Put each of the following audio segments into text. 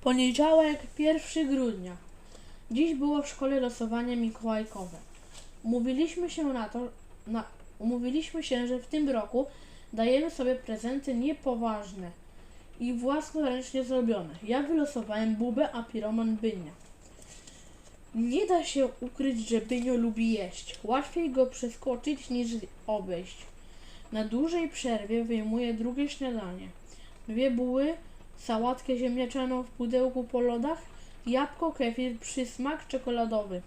Poniedziałek, 1 grudnia. Dziś było w szkole losowanie mikołajkowe. Umówiliśmy się na to, na, umówiliśmy się, że w tym roku dajemy sobie prezenty niepoważne i własnoręcznie zrobione. Ja wylosowałem Bubę, a Piroman Bynia. Nie da się ukryć, że Bynio lubi jeść. Łatwiej go przeskoczyć niż obejść. Na dużej przerwie wyjmuje drugie śniadanie. Dwie buły, sałatkę ziemniaczaną w pudełku po lodach, jabłko, kefir, przysmak czekoladowy.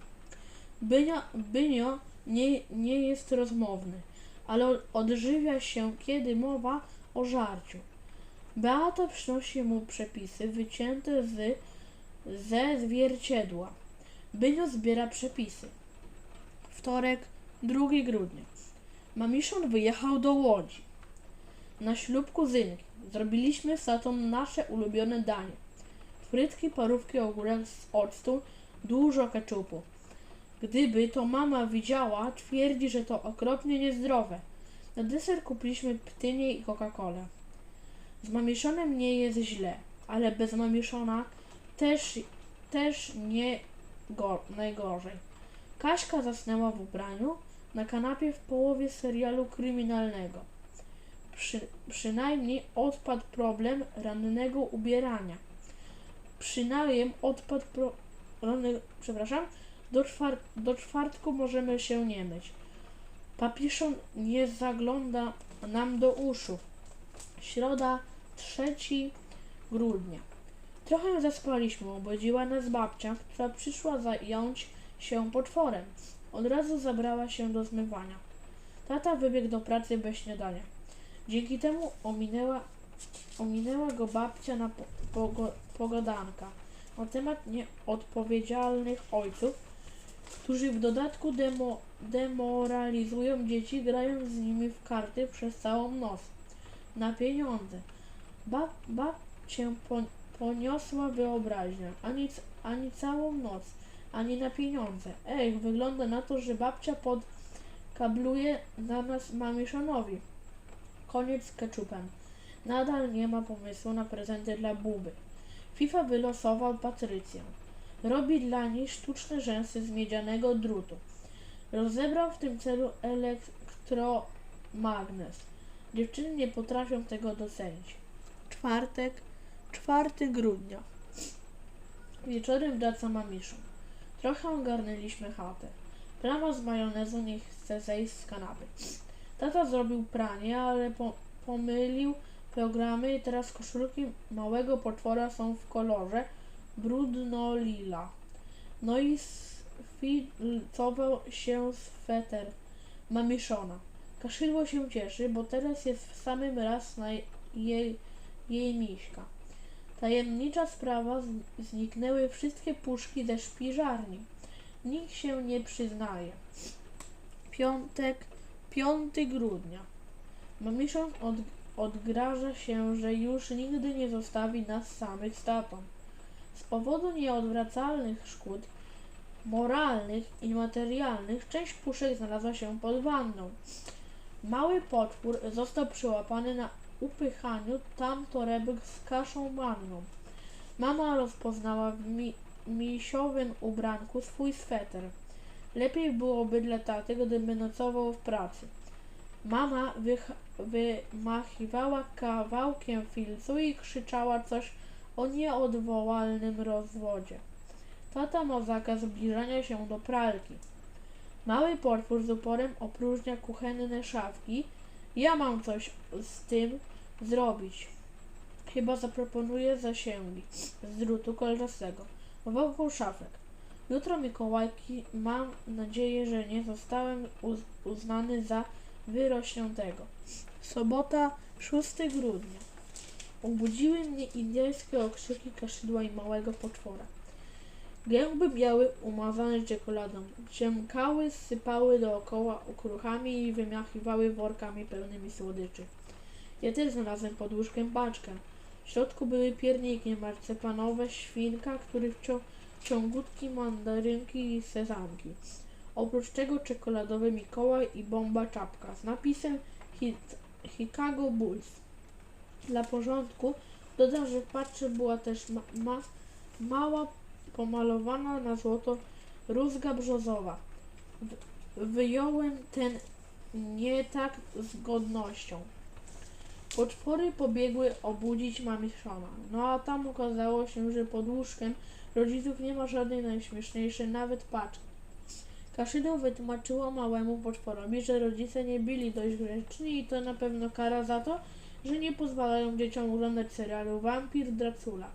Bynio, Bynio nie, nie jest rozmowny, ale odżywia się, kiedy mowa o żarciu. Beata przynosi mu przepisy wycięte z, ze zwierciadła. Bynio zbiera przepisy. Wtorek, 2 grudnia. Mamiszon wyjechał do Łodzi. Na ślub kuzynki. Zrobiliśmy z tatą nasze ulubione danie. Frytki, parówki, ogórek z octu, dużo keczupu. Gdyby to mama widziała, twierdzi, że to okropnie niezdrowe. Na deser kupiliśmy ptynie i Coca-Colę. Z mamiszonem nie jest źle, ale bez mamiszona też, też nie go, najgorzej. Kaśka zasnęła w ubraniu na kanapie w połowie serialu kryminalnego. Przy, przynajmniej odpadł problem rannego ubierania. Przynajmniej odpadł pro, przepraszam, do, czwar, do czwartku możemy się nie myć. Papiszon nie zagląda nam do uszu. Środa, 3 grudnia. Trochę zaspaliśmy, obudziła nas babcia, która przyszła zająć się potworem. Od razu zabrała się do zmywania. Tata wybiegł do pracy bez śniadania. Dzięki temu ominęła, ominęła go babcia na po, pogo, pogadanka na temat nieodpowiedzialnych ojców, którzy w dodatku demo, demoralizują dzieci, grając z nimi w karty przez całą noc. Na pieniądze. Bab, babcię po, poniosła wyobraźnia. Ani, ani całą noc, ani na pieniądze. Ej, wygląda na to, że babcia podkabluje na nas mamiszonowi. Koniec z keczupem. Nadal nie ma pomysłu na prezenty dla Buby. FIFA wylosował Patrycję. Robi dla niej sztuczne rzęsy z miedzianego drutu. Rozebrał w tym celu elektromagnes. Dziewczyny nie potrafią tego docenić. Czwartek, 4 grudnia. Wieczorem wraca mamiszu. Trochę ogarnęliśmy chatę. Plama z majonezu nie chce zejść z kanapy. Tata zrobił pranie, ale po, pomylił programy i teraz koszulki małego potwora są w kolorze brudno-lila. No i sfilcował się sweter mamiszona. Kaszydło się cieszy, bo teraz jest w samym raz na jej, jej miśka. Tajemnicza sprawa, zniknęły wszystkie puszki ze szpiżarni. Nikt się nie przyznaje. Piątek, 5 grudnia. Mamiszon od, odgraża się, że już nigdy nie zostawi nas samych z tatą. Z powodu nieodwracalnych szkód moralnych i materialnych część puszek znalazła się pod wanną. Mały potwór został przyłapany na upychaniu tam torebek z kaszą manną. Mama rozpoznała w mi, misiowym ubranku swój sweter. Lepiej byłoby dla taty, gdyby nocował w pracy. Mama wych, wymachiwała kawałkiem filcu i krzyczała coś o nieodwołalnym rozwodzie. Tata ma zakaz zbliżania się do pralki. Mały potwór z uporem opróżnia kuchenne szafki. Ja mam coś z tym zrobić. Chyba zaproponuję zasięgi z drutu kolczastego wokół szafek. Jutro Mikołajki mam nadzieję, że nie zostałem uz- uznany za wyrośniętego. Sobota, 6 grudnia. Obudziły mnie indyjskie okrzyki kaszydła i małego potwora. Gęby miały umazane czekoladą. Ciemkały, sypały dookoła okruchami i wymachiwały workami pełnymi słodyczy. Ja też znalazłem pod łóżkiem paczkę. W środku były pierniki marcepanowe, świnka, których cio- ciągutki, mandarynki i sezamki. Oprócz tego czekoladowy Mikołaj i bomba czapka z napisem Hit- Chicago Bulls. Dla porządku Dodam, że w patrze była też ma, ma, mała, pomalowana na złoto rózga brzozowa. Wyjąłem ten nie tak z godnością. Potwory pobiegły obudzić mamiszona. No a tam okazało się, że pod łóżkiem rodziców nie ma żadnej najśmieszniejszej, nawet paczki. Kaszydą wytłumaczyła małemu potworowi, że rodzice nie byli dość grzeczni i to na pewno kara za to, że nie pozwalają dzieciom oglądać serialu Wampir Dracula.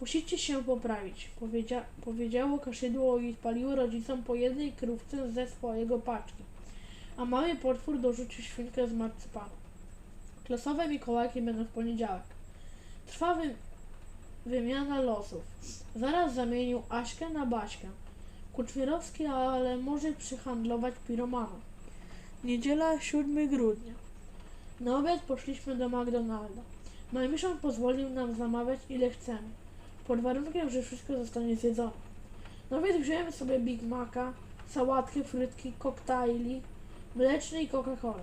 Musicie się poprawić, powiedzia powiedziało kaszydło i spaliło rodzicom po jednej krówce ze swojego paczki. A mały potwór dorzucił świnkę z marcypanu. Klasowe Mikołajki będą w poniedziałek. Trwa wy wymiana losów. Zaraz zamienił Aśkę na Baśkę. Kuczmierowski, ale może przyhandlować piromana. Niedziela 7 grudnia. Na obiad poszliśmy do McDonalda. Najmyszon pozwolił nam zamawiać ile chcemy. Pod warunkiem, że wszystko zostanie zjedzone. Na wziąłem sobie Big Maca, sałatkę, frytki, koktajli, mleczny i Coca-Colę.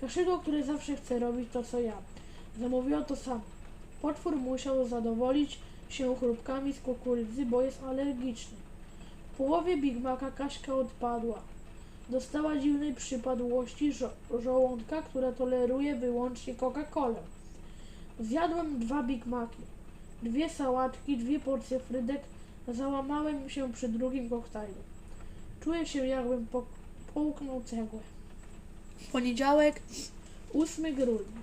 Kaszydło, który zawsze chce robić to, co ja. Zamówiło to samo. Potwór musiał zadowolić się chrupkami z kukurydzy, bo jest alergiczny. W połowie Big Maca Kaśka odpadła. Dostała dziwnej przypadłości żo- żołądka, która toleruje wyłącznie Coca-Colę. Zjadłem dwa Big Maci, dwie sałatki, dwie porcje frydek, załamałem się przy drugim koktajlu. Czuję się jakbym po- połknął cegłę. Poniedziałek, 8 grudnia.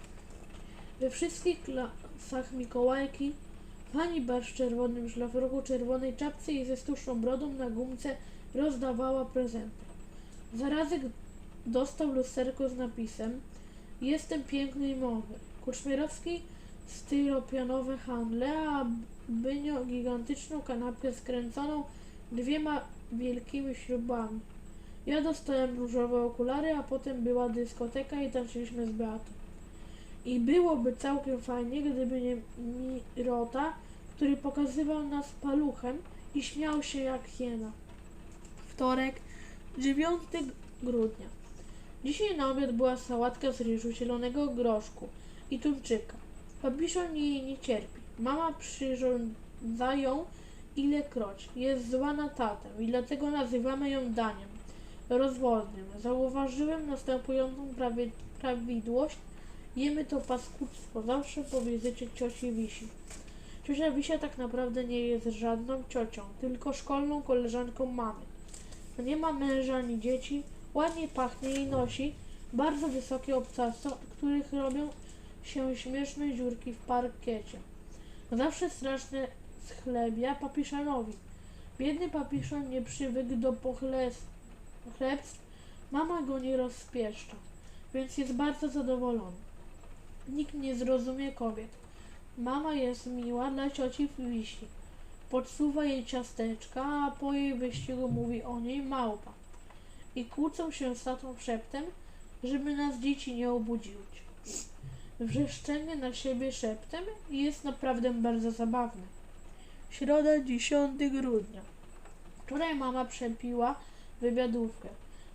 We wszystkich klasach Mikołajki pani barsz w czerwonym szlafroku, czerwonej czapce i ze stuszną brodą na gumce rozdawała prezenty. Zarazek dostał lusterko z napisem Jestem piękny i mądry. Kuczmierowski styropianowe handle, a Bynio gigantyczną kanapkę skręconą dwiema wielkimi śrubami. Ja dostałem różowe okulary, a potem była dyskoteka i tańczyliśmy z Beatą. I byłoby całkiem fajnie, gdyby nie Mirota, który pokazywał nas paluchem i śmiał się jak hiena. Wtorek, 9 grudnia. Dzisiaj na obiad była sałatka z ryżu, zielonego groszku i tuńczyka. Babiszon jej nie cierpi. Mama przyrządza ją ilekroć. Jest zła na tatę i dlatego nazywamy ją daniem rozwodnym. Zauważyłem następującą prawie, prawidłowość. Jemy to paskudztwo zawsze po wizycie cioci Wisi. Ciocia Wisia tak naprawdę nie jest żadną ciocią, tylko szkolną koleżanką mamy. Nie ma męża ani dzieci, ładnie pachnie i nosi bardzo wysokie obcasy, których robią się śmieszne dziurki w parkiecie. Zawsze straszne schlebia papiszanowi. Biedny papiszon nie przywykł do pochlebstw. Mama go nie rozpieszcza, więc jest bardzo zadowolony. Nikt nie zrozumie kobiet. Mama jest miła dla cioci Wisi. Podsuwa jej ciasteczka, a po jej wyścigu mówi o niej małpa. I kłócą się z tatą szeptem, żeby nas dzieci nie obudziły. Wrzeszczenie na siebie szeptem jest naprawdę bardzo zabawne. Środa 10 grudnia. Wczoraj mama przepiła wywiadówkę.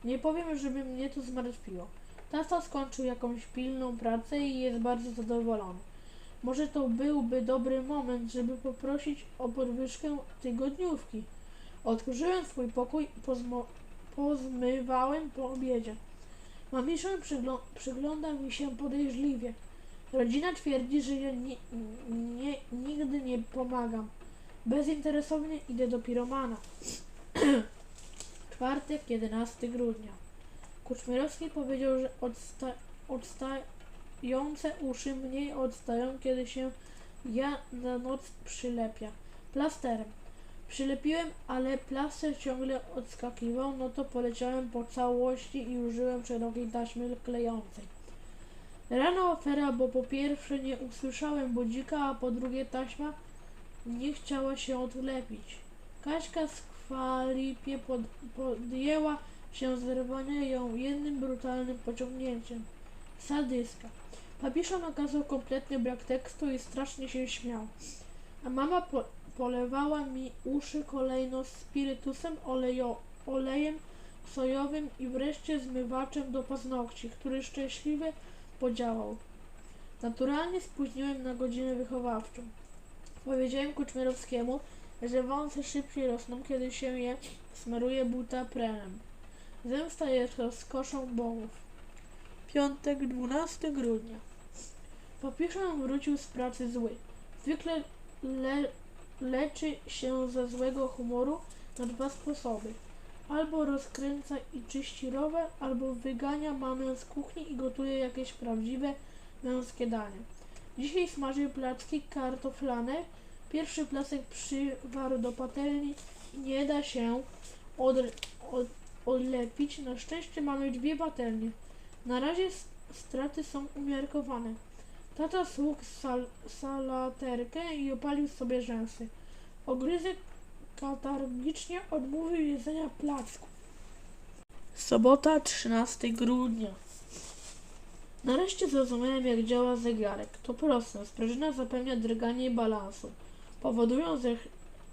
Nie powiem, żeby mnie to zmartwiło. Tata skończył jakąś pilną pracę i jest bardzo zadowolony. Może to byłby dobry moment, żeby poprosić o podwyżkę tygodniówki. Otworzyłem swój pokój pozmo- pozmywałem po obiedzie. Mamiszon przygl- przygląda mi się podejrzliwie. Rodzina twierdzi, że ja ni- nie, nigdy nie pomagam. Bezinteresownie idę do piromana. Czwartek, 11 grudnia. Kuczmierowski powiedział, że odsta- odstające uszy mniej odstają, kiedy się ja na noc przylepia. Plasterem. Przylepiłem, ale plaster ciągle odskakiwał, no to poleciałem po całości i użyłem szerokiej taśmy klejącej. Rano afera, bo po pierwsze nie usłyszałem budzika, a po drugie taśma nie chciała się odlepić. Kaśka skwalipie pod, podjęła się zerwania ją jednym brutalnym pociągnięciem. Sadyska. Papiszon okazał kompletny brak tekstu i strasznie się śmiał. A mama po, polewała mi uszy kolejno spirytusem, olejo, olejem sojowym i wreszcie zmywaczem do paznokci, który szczęśliwie podziałał. Naturalnie spóźniłem na godzinę wychowawczą. Powiedziałem Kuczmierowskiemu, że wąsy szybciej rosną, kiedy się je smaruje butaprenem. Zemsta jest rozkoszą bogów. Piątek, 12 grudnia. Papiszon wrócił z pracy zły. Zwykle le leczy się ze złego humoru na dwa sposoby. Albo rozkręca i czyści rower, albo wygania mamę z kuchni i gotuje jakieś prawdziwe męskie danie. Dzisiaj smażył placki kartoflane. Pierwszy placek przywarł do patelni i nie da się od, od, odlepić. Na szczęście mamy dwie patelnie. Na razie straty są umiarkowane. Tata sługł sal, salaterkę i opalił sobie rzęsy. Ogryzek katargicznie odmówił jedzenia placków. Sobota, 13 grudnia. Nareszcie zrozumiałem, jak działa zegarek. To proste. Sprężyna zapewnia drganie balansu. Powodując,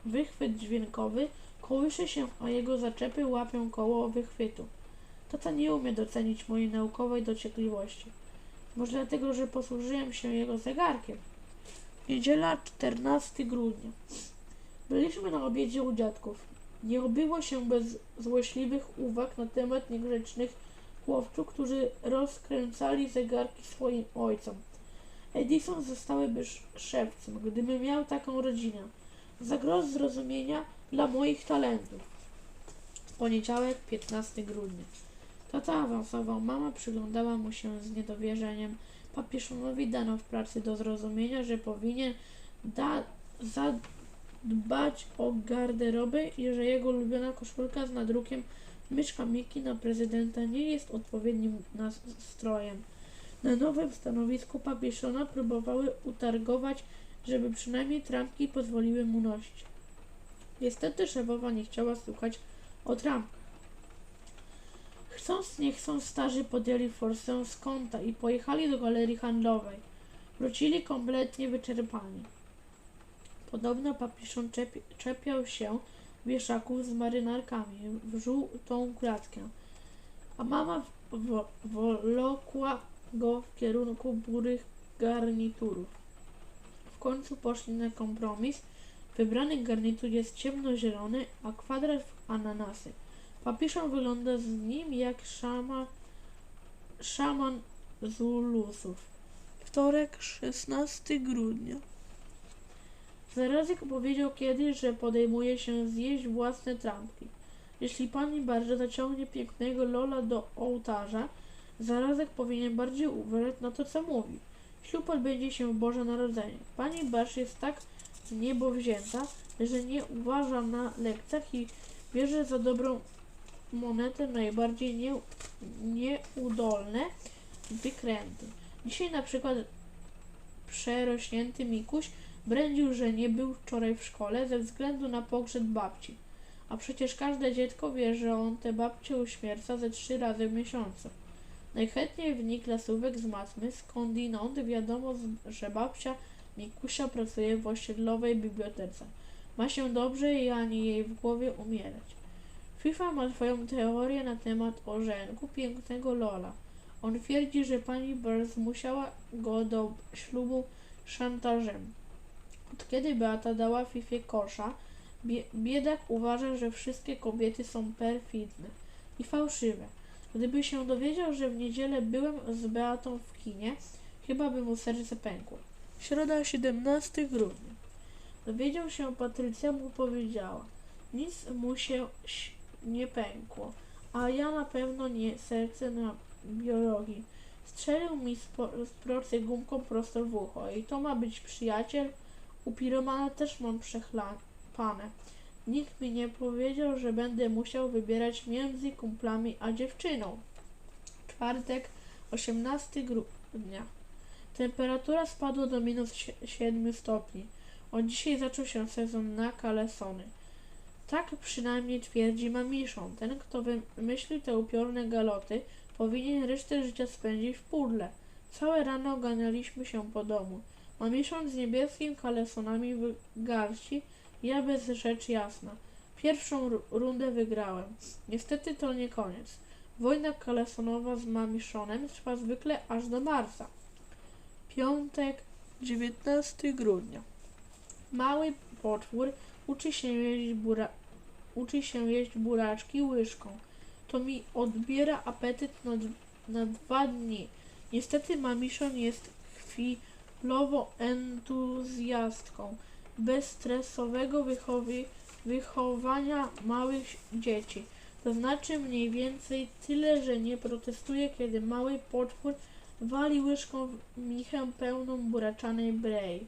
wychwyt dźwiękowy kołysze się, a jego zaczepy łapią koło wychwytu. Tata nie umie docenić mojej naukowej dociekliwości. Może dlatego, że posłużyłem się jego zegarkiem. Niedziela, 14 grudnia. Byliśmy na obiedzie u dziadków. Nie obyło się bez złośliwych uwag na temat niegrzecznych chłopców, którzy rozkręcali zegarki swoim ojcom. Edison zostałyby sz- szewcem, gdyby miał taką rodzinę. Za grosz zrozumienia dla moich talentów. Poniedziałek, 15 grudnia. Tata awansował, mama przyglądała mu się z niedowierzeniem. Papieszonowi dano w pracy do zrozumienia, że powinien da, zadbać o garderobę i że jego ulubiona koszulka z nadrukiem Myszka Miki na prezydenta nie jest odpowiednim nastrojem. Na nowym stanowisku papieszona próbowały utargować, żeby przynajmniej trampki pozwoliły mu nosić. Niestety szefowa nie chciała słuchać o trampkach. Chcąc nie chcąc starzy podjęli forsę z kąta i pojechali do galerii handlowej. Wrócili kompletnie wyczerpani. Podobno papiszon czepi, czepiał się wieszaków z marynarkami w żółtą klatkę, a mama wolokła go w kierunku burych garniturów. W końcu poszli na kompromis. Wybrany garnitur jest ciemnozielony, a kwadrat w ananasy. Papiszon wygląda z nim jak szama, szaman Zulusów. Wtorek, 16 grudnia. Zarazek powiedział kiedyś, że podejmuje się zjeść własne trampki. Jeśli pani bardzo zaciągnie pięknego Lola do ołtarza, zarazek powinien bardziej uważać na to, co mówi. Ślub odbędzie się w Boże Narodzenie. Pani Barsz jest tak niebo wzięta, że nie uważa na lekcjach i bierze za dobrą monetę najbardziej nie, nieudolne wykręty. Dzisiaj na przykład przerośnięty Mikuś brędził, że nie był wczoraj w szkole ze względu na pogrzeb babci. A przecież każde dziecko wie, że on tę babcię uśmierca ze trzy razy w miesiącu. Najchętniej w nich klasówek z matmy, skądinąd wiadomo, że babcia Mikusia pracuje w osiedlowej bibliotece. Ma się dobrze i ani jej w głowie umierać. FIFA ma swoją teorię na temat orzenku pięknego Lola. On twierdzi, że pani Burns musiała go do ślubu szantażem. Od kiedy Beata dała Fifie kosza, bie- biedak uważa, że wszystkie kobiety są perfidne i fałszywe. Gdyby się dowiedział, że w niedzielę byłem z Beatą w kinie, chyba by mu serce pękło. Środa, 17 grudnia. Dowiedział się, Patrycja mu powiedziała. Nic mu się nie pękło, a ja na pewno nie serce na biologii. Strzelił mi z procy gumką prosto w ucho i to ma być przyjaciel. U piromana też mam przechlapane. Nikt mi nie powiedział, że będę musiał wybierać między kumplami a dziewczyną. Czwartek, 18 grudnia. Temperatura spadła do minus sie- 7 stopni. Od dzisiaj zaczął się sezon na kalesony. Tak przynajmniej twierdzi mamiszon. Ten, kto wymyślił te upiorne galoty, powinien resztę życia spędzić w pudle. Całe rano ganialiśmy się po domu. Mamiszon z niebieskim kalesonami w garści, ja bez rzecz jasna. Pierwszą ru- rundę wygrałem. Niestety to nie koniec. Wojna kalesonowa z Mamiszonem trwa zwykle aż do marca. Piątek, 19 grudnia. Mały potwór uczy się jeść, bura... uczy się jeść buraczki łyżką. To mi odbiera apetyt na, na dwa dni. Niestety mamiszon jest chwilowo entuzjastką bezstresowego wychowania małych dzieci. To znaczy mniej więcej tyle, że nie protestuje, kiedy mały potwór wali łyżką w michę pełną buraczanej brei.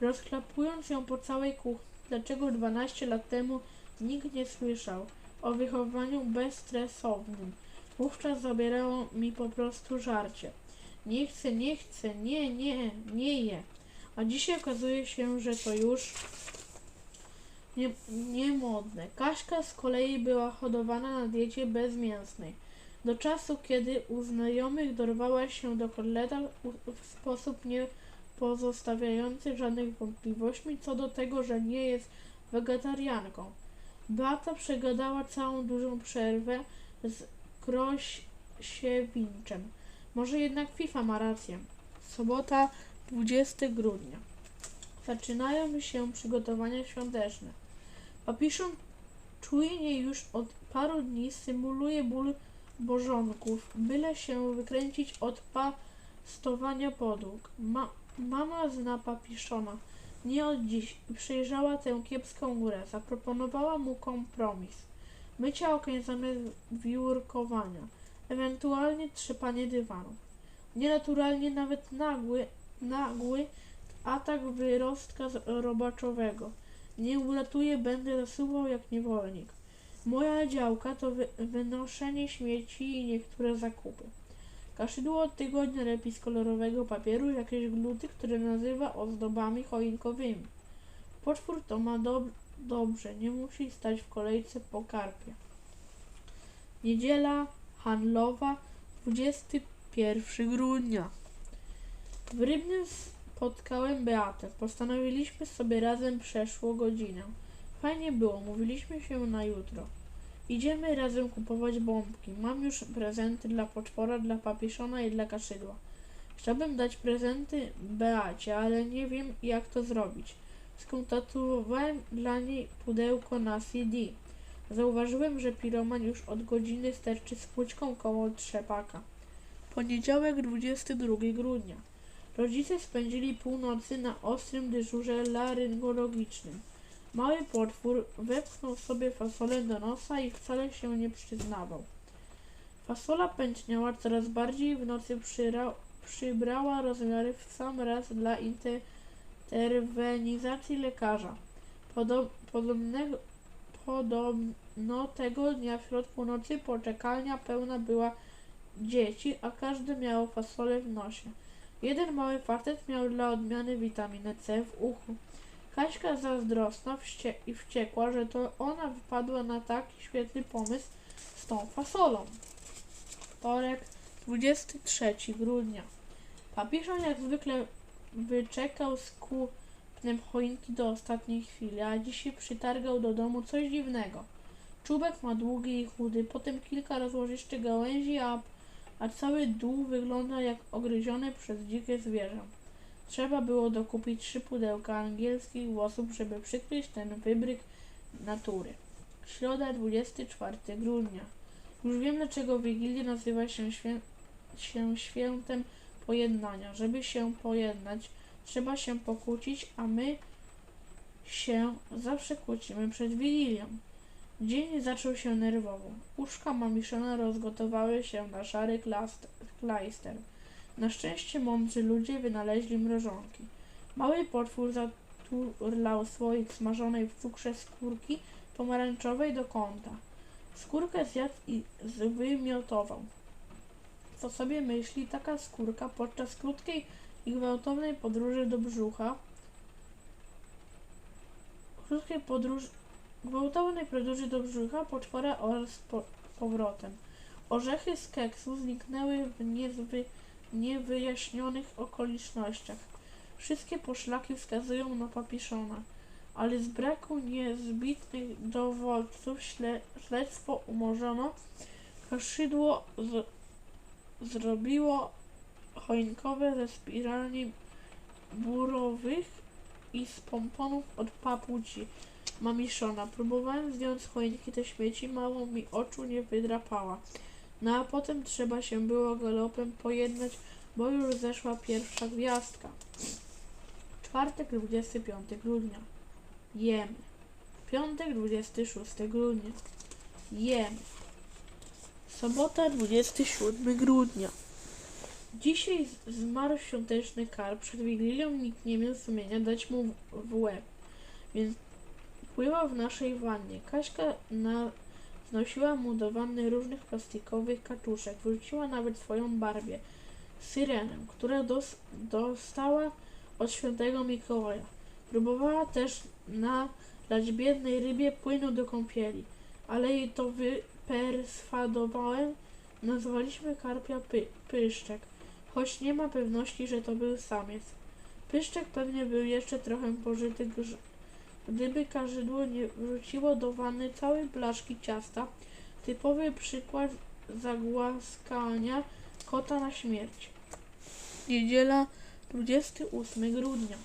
Rozchlapując ją po całej kuchni, dlaczego 12 lat temu nikt nie słyszał o wychowaniu bezstresownym. Wówczas zabierało mi po prostu żarcie. Nie chcę, nie chcę, nie, nie, nie je. A dzisiaj okazuje się, że to już nie, niemodne. Kaśka z kolei była hodowana na diecie bezmięsnej. Do czasu, kiedy u znajomych dorwała się do kotleta u- w sposób nie pozostawiający żadnych wątpliwości co do tego, że nie jest wegetarianką. Beata przegadała całą dużą przerwę z Krosiewiczem. Może jednak FIFA ma rację. Sobota, 20 grudnia. Zaczynają się przygotowania świąteczne. Papiszon czujnie już od paru dni symuluje ból bożonków, byle się wykręcić od pastowania podłóg. Ma, mama zna papiszona. Nie od dziś przejrzała tę kiepską górę. Zaproponowała mu kompromis. Mycia okien zamiast wiórkowania. Ewentualnie trzepanie dywanu. Nienaturalnie nawet nagły, nagły atak wyrostka robaczowego. Nie uratuje, będę zasuwał jak niewolnik. Moja działka to wy, wynoszenie śmieci i niektóre zakupy. Kaszydło od tygodnia lepi z kolorowego papieru jakieś gluty, które nazywa ozdobami choinkowymi. Potwór to ma dob dobrze, nie musi stać w kolejce po karpie. Niedziela handlowa, 21 grudnia. W Rybnym spotkałem Beatę. Postanowiliśmy sobie razem przeszło godzinę. Fajnie było, mówiliśmy się na jutro. Idziemy razem kupować bombki. Mam już prezenty dla potwora, dla papiszona i dla kaszydła. Chciałbym dać prezenty Beacie, ale nie wiem jak to zrobić. Skontatowałem dla niej pudełko na CD. Zauważyłem, że piroman już od godziny sterczy z płuczką koło trzepaka. Poniedziałek 22 grudnia. Rodzice spędzili północy na ostrym dyżurze laryngologicznym. Mały potwór wepchnął sobie fasolę do nosa i wcale się nie przyznawał. Fasola pęczniała coraz bardziej w nocy przyra- przybrała rozmiary w sam raz dla inter- interwenizacji lekarza. Podo- podobnego, podobno tego dnia w środku nocy poczekalnia pełna była dzieci, a każdy miał fasolę w nosie. Jeden mały facet miał dla odmiany witaminę C w uchu. Kaśka zazdrosna wście- i wściekła, że to ona wypadła na taki świetny pomysł z tą fasolą. Wtorek, 23 grudnia. Papiszon jak zwykle wyczekał z kupnem choinki do ostatniej chwili, a dzisiaj przytargał do domu coś dziwnego. Czubek ma długi i chudy, potem kilka rozłożysty gałęzi, a, a cały dół wygląda jak ogryziony przez dzikie zwierzę. Trzeba było dokupić trzy pudełka angielskich włosów, żeby przykryć ten wybryk natury. Środa, 24 grudnia. Już wiem, dlaczego Wigilia nazywa się, świę- się świętem pojednania. Żeby się pojednać, trzeba się pokłócić, a my się zawsze kłócimy przed Wigilią. Dzień zaczął się nerwowo. Uszka mamiszona rozgotowały się na szary klajster. Na szczęście mądrzy ludzie wynaleźli mrożonki. Mały potwór zaturlał słoik smażonej w cukrze skórki pomarańczowej do kąta. Skórkę zjadł i zwymiotował. Co sobie myśli taka skórka podczas krótkiej i gwałtownej podróży do brzucha? Krótkiej podróży, gwałtownej podróży do brzucha potwora oraz po, powrotem. Orzechy z keksu zniknęły w niezwy, niewyjaśnionych okolicznościach. Wszystkie poszlaki wskazują na papiszona, ale z braku niezbitnych dowodców śle, śledztwo umorzono. Kaszydło zrobiło choinkowe ze spiralni burowych i z pomponów od papuci mamiszona. Próbowałem zdjąć choinki te śmieci, mało mi oczu nie wydrapała. No a potem trzeba się było galopem pojednać, bo już zeszła pierwsza gwiazdka. Czwartek 25 grudnia. Jemy. Piątek 26 grudnia. Jemy. Sobota 27 grudnia. Dzisiaj zmarł świąteczny karp. Przed Wigilią nikt nie miał sumienia dać mu w łeb, więc pływał w naszej wannie. Kaśka na, znosiła mu do wanny różnych plastikowych kaczuszek. Wrzuciła nawet swoją barwię, syrenę, która dos, dostała od świętego Mikołaja. Próbowała też nalać biednej rybie płynu do kąpieli, ale jej to wyperswadowałem. Nazwaliśmy karpia py, pyszczek, choć nie ma pewności, że to był samiec. Pyszczek pewnie był jeszcze trochę pożyty, gdyby kazydło nie wrzuciło do wanny całej blaszki ciasta. Typowy przykład zagłaskania kota na śmierć. Niedziela 28 grudnia.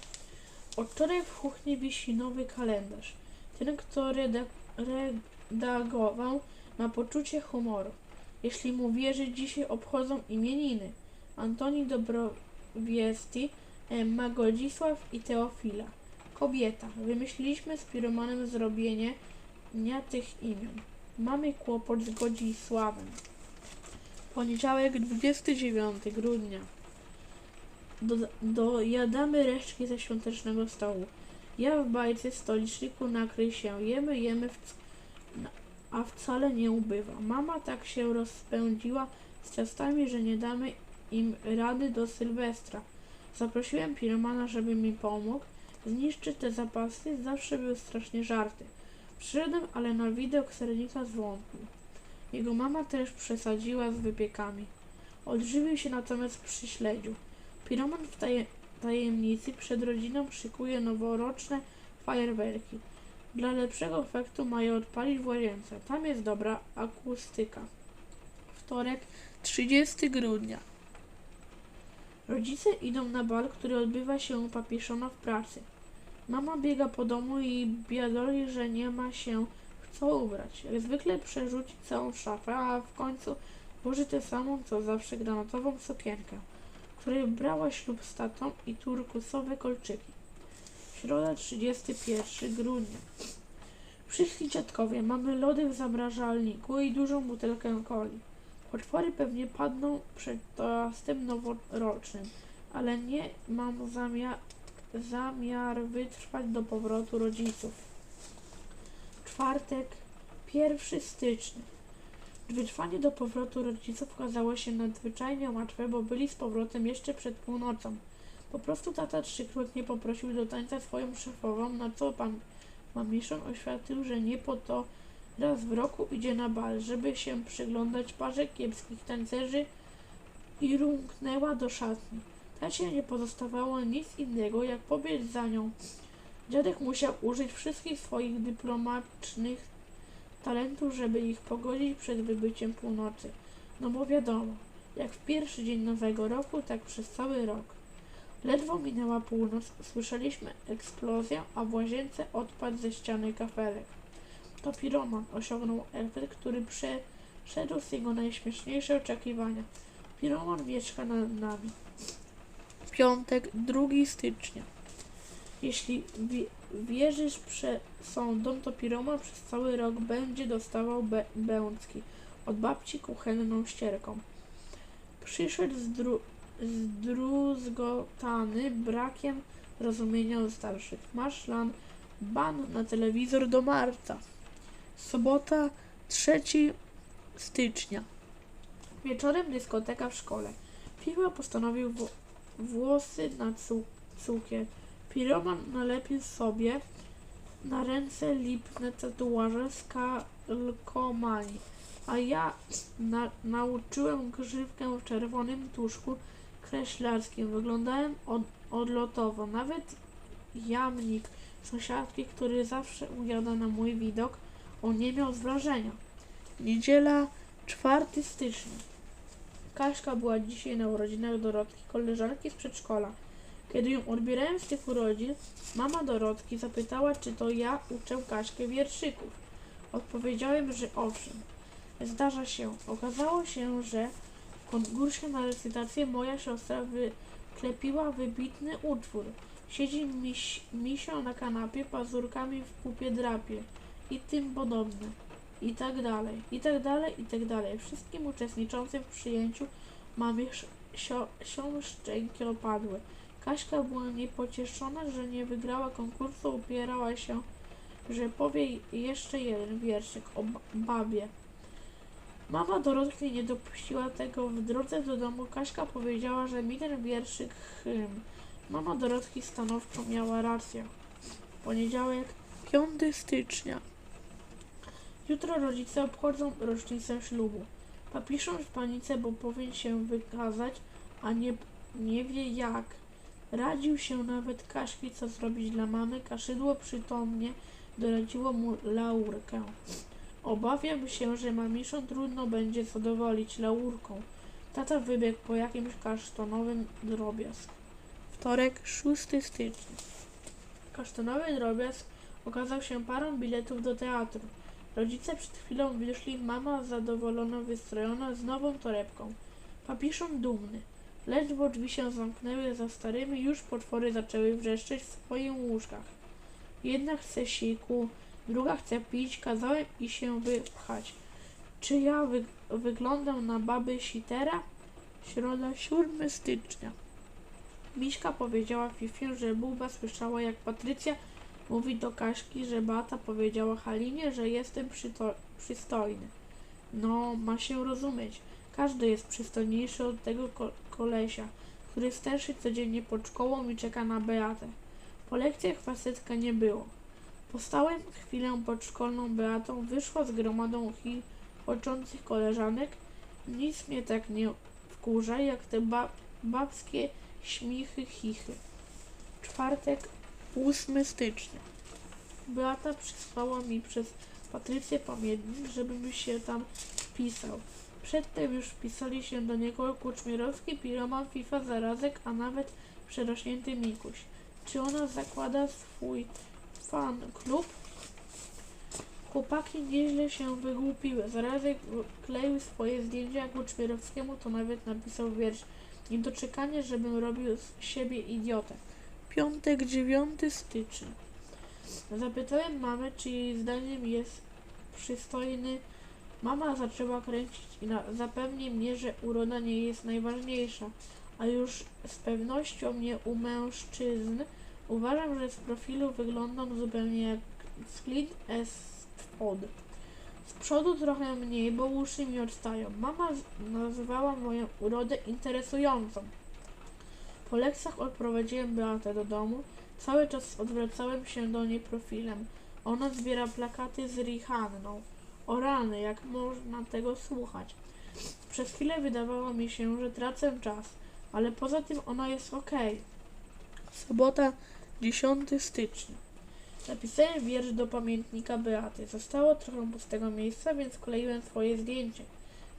Od wczoraj w kuchni wisi nowy kalendarz. Ten, kto redagował, ma poczucie humoru. Jeśli mu wierzyć, dzisiaj obchodzą imieniny. Antoni Dobrowiesti, Emma Godzisław i Teofila. Kobieta. Wymyśliliśmy z piromanem zrobienie dnia tych imion. Mamy kłopot z Godzisławem. Poniedziałek 29 grudnia. Do, dojadamy resztki ze świątecznego stołu. Ja w bajce stoliczniku nakryj się, jemy, jemy, a wcale nie ubywa. Mama tak się rozpędziła z ciastami, że nie damy im rady do Sylwestra. Zaprosiłem piromana, żeby mi pomógł zniszczyć te zapasy. Zawsze były strasznie żarty. Przyszedłem, ale na widok sernika zwątpił. Jego mama też przesadziła z wypiekami. Odżywił się natomiast przy śledziu. Piroman w taje, tajemnicy przed rodziną szykuje noworoczne fajerwerki. Dla lepszego efektu ma je odpalić w łazience. Tam jest dobra akustyka. Wtorek, 30 grudnia. Rodzice idą na bal, który odbywa się u papieszona w pracy. Mama biega po domu i biadoli, że nie ma się w co ubrać. Jak zwykle przerzuci całą szafę, a w końcu włoży tę samą, co zawsze granatową sukienkę której brała ślub z tatą i turkusowe kolczyki. Środa 31 grudnia. Przyszli dziadkowie, mamy lody w zamrażalniku i dużą butelkę coli. Potwory pewnie padną przed toastem noworocznym, ale nie mam zamiar, zamiar wytrwać do powrotu rodziców. Czwartek, 1 stycznia. Wytrwanie do powrotu rodziców okazało się nadzwyczajnie łatwe, bo byli z powrotem jeszcze przed północą. Po prostu tata trzykrotnie poprosił do tańca swoją szefową, na co pan mamiszon oświadczył, że nie po to raz w roku idzie na bal, żeby się przyglądać parze kiepskich tancerzy i rumknęła do szatni. Tacie nie pozostawało nic innego, jak pobiec za nią. Dziadek musiał użyć wszystkich swoich dyplomatycznych talentu, żeby ich pogodzić przed wybyciem północy. No bo wiadomo, jak w pierwszy dzień nowego roku, tak przez cały rok. Ledwo minęła północ, słyszeliśmy eksplozję, a w łazience odpadł ze ściany kafelek. To piroman osiągnął efekt, który przeszedł z jego najśmieszniejsze oczekiwania. Piroman mieszka nad nami. Piątek, 2 stycznia. Jeśli wi- wierzysz przesądom, to piroman przez cały rok będzie dostawał be- od babci kuchenną ścierką. Przyszedł zdru- zdruzgotany brakiem rozumienia u starszych. Masz lan ban na telewizor do marca. Sobota, 3 stycznia. Wieczorem dyskoteka w szkole. Piła postanowił włosy na cu- cukier. Piroman nalepił sobie na ręce lipne tatuaże z kalkomanii, a ja na, nauczyłem grzywkę w czerwonym tuszku kreślarskim. Wyglądałem od, odlotowo. Nawet jamnik sąsiadki, który zawsze ujada na mój widok, on nie miał wrażenia. Niedziela 4 stycznia. Kaśka była dzisiaj na urodzinach Dorotki, koleżanki z przedszkola. Kiedy ją odbierałem z tych urodzin, mama Dorotki zapytała, czy to ja uczę Kaśkę wierszyków. Odpowiedziałem, że owszem. Zdarza się. Okazało się, że w konkursie na recytację moja siostra wyklepiła wybitny utwór. Siedzi miś, misio na kanapie, pazurkami w pupie drapie i tym podobne. I tak dalej, i tak dalej, i tak dalej. Wszystkim uczestniczącym w przyjęciu mamie sz- sio- się szczęki opadły. Kaśka była niepocieszona, że nie wygrała konkursu, upierała się, że powie jeszcze jeden wierszyk o ba- babie. Mama Dorotki nie dopuściła tego. W drodze do domu Kaśka powiedziała, że mi ten wierszyk hymn. Mama Dorotki stanowczo miała rację. Poniedziałek, 5 stycznia. Jutro rodzice obchodzą rocznicę ślubu. Papiszą w panice, bo powinien się wykazać, a nie, nie wie jak. Radził się nawet Kaśki, co zrobić dla mamy. Kaszydło przytomnie doradziło mu laurkę. Obawiam się, że mamiszą trudno będzie zadowolić laurką. Tata wybiegł po jakimś kasztanowym drobiazg. Wtorek, 6 stycznia. Kasztanowy drobiazg okazał się parą biletów do teatru. Rodzice przed chwilą wyszli, mama zadowolona, wystrojona z nową torebką. Papiszon dumny. Lecz bo drzwi się zamknęły za starymi, już potwory zaczęły wrzeszczeć w swoich łóżkach. Jedna chce siku, druga chce pić, kazałem i się wypchać. Czy ja wy wyglądam na babę sitera? Środa 7 stycznia. Miśka powiedziała Fifie, że Buba słyszała jak Patrycja mówi do Kaśki, że Bata powiedziała Halinie, że jestem przystojny. No, ma się rozumieć. Każdy jest przystojniejszy od tego ko- kolesia, który sterszy codziennie pod szkołą i czeka na Beatę. Po lekcjach facetka nie było. Postałem chwilę pod szkolną Beatą, wyszła z gromadą chichoczących koleżanek. Nic mnie tak nie wkurza, jak te ba- babskie śmichy, chichy. Czwartek, 8 stycznia. Beata przysłała mi przez Patrycję pamiętnik, żebym się tam wpisał. Przedtem już wpisali się do niego Kuczmierowski, Piroman, FIFA, Zarazek, a nawet przerośnięty Mikuś. Czy ona zakłada swój fan klub? Chłopaki nieźle się wygłupiły. Zarazek kleił swoje zdjęcia Kuczmierowskiemu, to nawet napisał wiersz. Niedoczekanie, żebym robił z siebie idiotę. Piątek, 9 stycznia. Zapytałem mamę, czy jej zdaniem jest przystojny. Mama zaczęła kręcić i na, zapewni mnie, że uroda nie jest najważniejsza, a już z pewnością nie u mężczyzn. Uważam, że z profilu wyglądam zupełnie jak Clint Eastwood. Z przodu trochę mniej, bo uszy mi odstają. Mama nazywała moją urodę interesującą. Po lekcjach odprowadziłem Beatę do domu. Cały czas odwracałem się do niej profilem. Ona zbiera plakaty z Rihanną. O rany, jak można tego słuchać. Przez chwilę wydawało mi się, że tracę czas, ale poza tym ona jest okej. Sobota, 10 stycznia. Napisałem wiersz do pamiętnika Beaty. Zostało trochę pustego miejsca, więc wkleiłem swoje zdjęcie.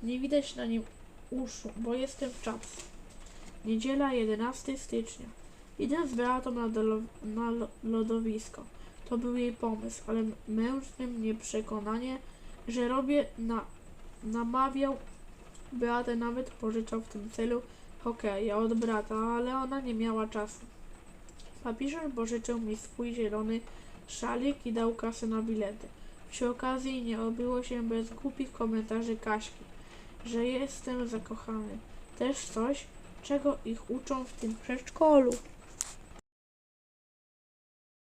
Nie widać na nim uszu, bo jestem w czapce. Niedziela 11 stycznia. Idę z Beatą na, na lo- lodowisko. To był jej pomysł, ale m- mężne mnie przekonanie, że robię na namawiał Beatę nawet pożyczał w tym celu hokeja od brata, ale ona nie miała czasu. Papiżer pożyczył mi swój zielony szalik i dał kasę na bilety. Przy okazji nie obyło się bez głupich komentarzy Kaśki, że jestem zakochany. Też coś, czego ich uczą w tym przedszkolu.